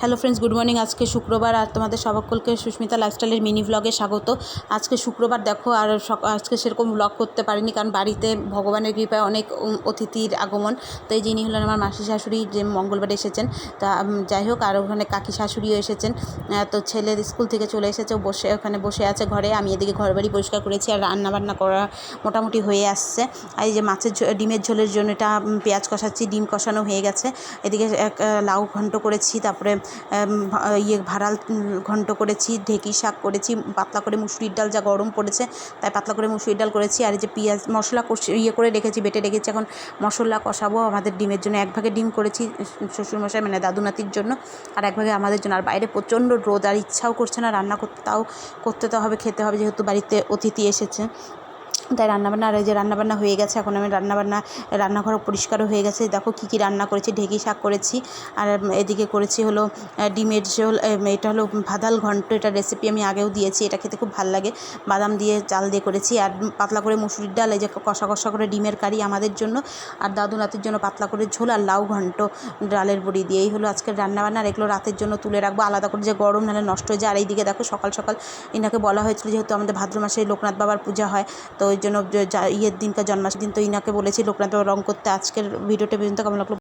Hello friends, good morning. আজকে শুক্রবার আর তোমাদের সকলকে সুস্মিতা লাইফস্টাইলের মিনি ব্লগে স্বাগত। আজকে শুক্রবার দেখো, আর আজকে সেরকম ব্লগ করতে পারিনি কারণ বাড়িতে ভগবানের কৃপায় অনেক অতিথির আগমন। তো এই যিনি হলেন আমার মাসি শাশুড়ি, যে মঙ্গলবার এসেছেন। তা যাই হোক, আর ওখানে কাকি শাশুড়িও এসেছেন। তো ছেলে স্কুল থেকে চলে এসেছে বসে, ওখানে বসে আছে ঘরে। আমি এদিকে ঘর বাড়ি পরিষ্কার করেছি আর রান্না বান্না করা মোটামুটি হয়ে আসছে। আর এই যে মাছের ডিমের ঝোলের জন্য এটা পেঁয়াজ কষাচ্ছি, ডিম কষানো হয়ে গেছে। এদিকে এক লাউ ঘন্ট করেছি, তারপরে ইয়ে ভাড়াল ঘন্ট করেছি, ঢেঁকি শাক করেছি, পাতলা করে মুসুরির ডাল যা গরম পড়েছে তাই পাতলা করে মুসুরির ডাল করেছি আর এই যে পেঁয়াজ মশলা ইয়ে করে রেখেছি, বেটে রেখেছি, এখন মশলা কষাবো আমাদের ডিমের জন্য। এক ভাগে ডিম করেছি শ্বশুরমশাই মানে দাদু নাতির জন্য আর এক ভাগে আমাদের জন্য। আর বাইরে প্রচণ্ড রোদ আর ইচ্ছাও করছে না রান্না করতে তাও করতে তো হবে, খেতে হবে যেহেতু বাড়িতে অতিথি এসেছে। তাই রান্নাবান্না, আর এই যে রান্নাবান্না হয়ে গেছে, এখন আমি রান্নাবান্না, রান্নাঘর পরিষ্কারও হয়ে গেছে। দেখো কী কী রান্না করেছি, ঢেঁকি শাক করেছি, আর এদিকে করেছি হলো ডিমের ঝোল এটা হলো ভাদাল ঘন্ট, এটা রেসিপি আমি আগেও দিয়েছি, এটা খেতে খুব ভালো লাগে। বাদাম দিয়ে চাল দিয়ে করেছি, আর পাতলা করে মুসুরির ডাল, এই যে কষা কষা করে ডিমের কারি আমাদের জন্য, আর দাদু নাতির জন্য পাতলা করে ঝোল আর লাউ ঘন্ট ডালের বড়ি দিয়ে। এই হলো আজকের রান্নাবান্না, আর এগুলো রাতের জন্য তুলে রাখব। আলাদা করে যে গরম, নাহলে নষ্ট হয়ে যায়। আর এইদিকে দেখো সকাল সকাল এনাকে বলা হয়েছিল যেহেতু আমাদের ভাদ্র মাসে লোকনাথ বাবার পূজা হয়, তো ওই জন্য ইয়ের দিনকার জন্মাষ্টমীর দিন তো ইনাকে বলেছি লোকনাথ বাবা রঙ করতে আজকের ভিডিওটা পর্যন্ত কেমন লাগল